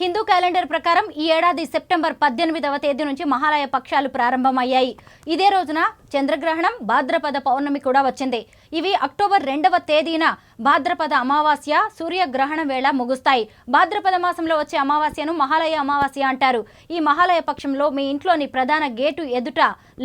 Hindu calendar ప్రకారం ఈ ఏడాది సెప్టెంబర్ పద్దెనిమిదవ తేదీ నుంచి మహాలయ పక్షాలు ప్రారంభమయ్యాయి. ఇదే రోజున చంద్రగ్రహణం భాద్రపద పౌర్ణమి కూడా వచ్చింది. ఇవి అక్టోబర్ రెండవ తేదీన భాద్రపద అమావాస్య సూర్యగ్రహణం వేళ ముగుస్తాయి. భాద్రపద మాసంలో వచ్చే అమావాస్యను మహాలయ అమావాస్య అంటారు. ఈ మహాలయ పక్షంలో మీ ఇంట్లోని ప్రధాన గేటు ఎదుట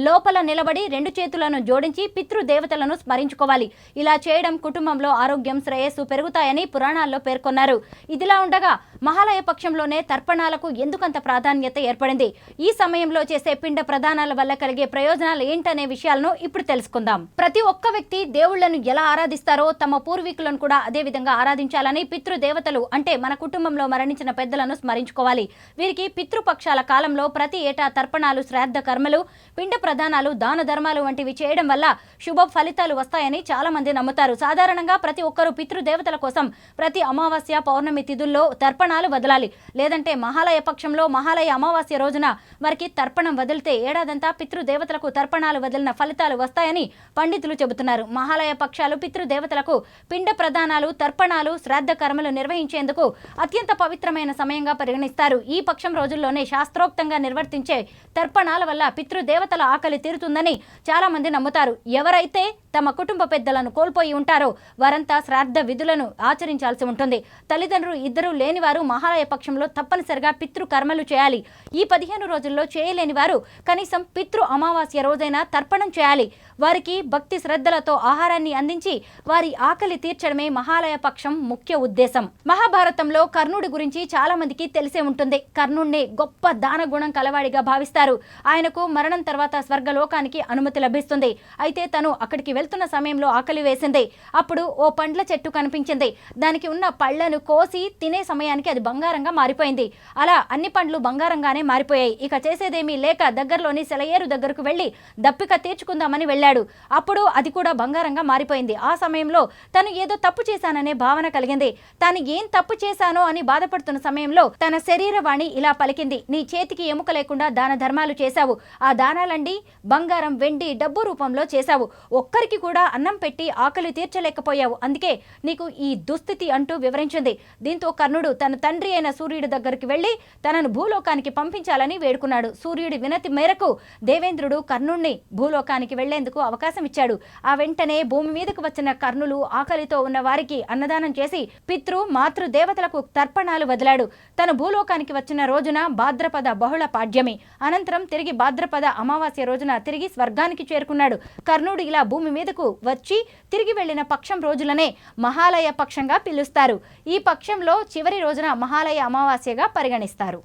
లోపల నిలబడి రెండు చేతులను జోడించి పితృదేవతలను స్మరించుకోవాలి. ఇలా చేయడం కుటుంబంలో ఆరోగ్యం శ్రేయస్సు పెరుగుతాయని పురాణాల్లో పేర్కొన్నారు. ఇదిలా ఉండగా మహాలయ పక్షంలోనే తర్పణాలకు ఎందుకంత ప్రాధాన్యత ఏర్పడింది? ఈ సమయంలో చేసే పిండ ప్రధానాల వల్ల కలిగే ప్రయోజనాలు ఏంటనే విషయాలను ఇప్పుడు తెలుసుకుందాం. ప్రతి ఒక్క వ్యక్తి దేవుళ్ళను ఎలా ఆరాధిస్తారో తమ పూర్వీకులను కూడా అదే విధంగా ఆరాధించాలని పితృదేవతలు అంటే మన కుటుంబంలో మరణించిన పెద్దలను స్మరించుకోవాలి. వీరికి పితృపక్షాల కాలంలో ప్రతి ఏటా తర్పణాలు శ్రాద్ధ కర్మలు పిండ ప్రధానాలు దాన ధర్మాలు వంటివి చేయడం వల్ల శుభ ఫలితాలు వస్తాయని చాలా మంది నమ్ముతారు. సాధారణంగా ప్రతి ఒక్కరూ పితృదేవతల కోసం ప్రతి అమావాస్య పౌర్ణమి తిథుల్లో తర్పణాలు వదలాలి. లేదంటే మహాలయ పక్షంలో మహాలయ అమావాస్య రోజున వారికి తర్పణం వదిలితే ఏడాదంతా పితృదేవతలకు తర్పణాలు వదిలిన ఫలితాలు వస్తాయని పండితులు చెబుతున్నారు. మహాలయ పక్షాలు పితృదేవతలకు పిండ ప్రదానాలు తర్పణాలు శ్రాద్ధ కర్మలు నిర్వహించేందుకు అత్యంత పవిత్రమైన సమయంగా పరిగణిస్తారు. ఈ పక్షం రోజుల్లోనే శాస్త్రోక్తంగా నిర్వర్తించే తర్పణాల వల్ల పితృదేవతల ఆకలి తీరుతుందని చాలా మంది నమ్ముతారు. ఎవరైతే తమ కుటుంబ పెద్దలను కోల్పోయి ఉంటారో. వారంతా శ్రాద్ధ విధులను ఆచరించాల్సి ఉంటుంది. తల్లిదండ్రులు ఇద్దరు లేని వారు మహాలయ పక్షంలో తప్పనిసరిగా పితృ కర్మలు చేయాలి. ఈ పదిహేను రోజుల్లో చేయలేని వారు కనీసం పితృ అమావాస్య రోజైనా తర్పణం చేయాలి. వారికి భక్తి శ్రద్ధలతో ఆహారాన్ని అందించి వారి ఆకలి తీర్చడమే మహాలయ పక్షం ముఖ్య ఉద్దేశం. మహాభారతంలో కర్ణుడి గురించి చాలా మందికి తెలిసే ఉంటుంది. కర్ణుణ్ణి గొప్ప దాన గుణం కలవాడిగా భావిస్తారు. ఆయనకు మరణం తర్వాత స్వర్గలోకానికి అనుమతి లభిస్తుంది. అయితే తను అక్కడికి వెళ్తున్న సమయంలో ఆకలి వేసింది. అప్పుడు ఓ పండ్ల చెట్టు కనిపించింది. దానికి ఉన్న పళ్ళను కోసి తినే సమయానికి అది బంగారంగా మారిపోయింది. అలా అన్ని పండ్లు బంగారంగానే మారిపోయాయి. ఇక చేసేదేమీ లేక దగ్గరలోని సెలయేరు దగ్గరకు వెళ్ళి దప్పిక తీర్చుకుందామని వెళ్ళాడు. అప్పుడు అది కూడా బంగారంగా మారిపోయింది. ఆ సమయంలో తను ఏదో తప్పు చేశాననే భావన కలిగింది. తాను ఏం తప్పు చేశానో అని బాధపడుతున్న సమయంలో తన శరీరవాణి ఇలా పలికింది. నీ చేతికి ఎముక లేకుండా దాన ధర్మాలు చేశావు. ఆ దానాలండి బంగారం వెండి డబ్బు రూపంలో చేశావు. ఒక్కరికి ఒక్కరికి కూడా అన్నం పెట్టి ఆకలి తీర్చలేకపోయావు. అందుకే నీకు ఈ దుస్థితి అంటూ వివరించింది. దీంతో కర్ణుడు తన తండ్రి అయిన సూర్యుడి దగ్గరికి వెళ్ళి తనను భూలోకానికి పంపించాలని వేడుకున్నాడు. సూర్యుడి వినతి మేరకు దేవేంద్రుడు కర్ణుణ్ణి భూలోకానికి వెళ్ళేందుకు అవకాశం ఇచ్చాడు. ఆ వెంటనే భూమి మీదకు వచ్చిన కర్ణులు ఆకలితో ఉన్న వారికి అన్నదానం చేసి పితృ మాతృ దేవతలకు తర్పణాలు వదిలాడు. తన భూలోకానికి వచ్చిన రోజున భాద్రపద బహుళ పాడ్యమి. అనంతరం తిరిగి భాద్రపద అమావాస్య రోజున తిరిగి స్వర్గానికి చేరుకున్నాడు. కర్ణుడు ఇలా భూమి మీదకు వచ్చి తిరిగి వెళ్ళిన పక్షం రోజులనే మహాలయ పక్షంగా పిలుస్తారు. ఈ పక్షంలో చివరి రోజున మహాలయ అమావాస్యగా పరిగణిస్తారు.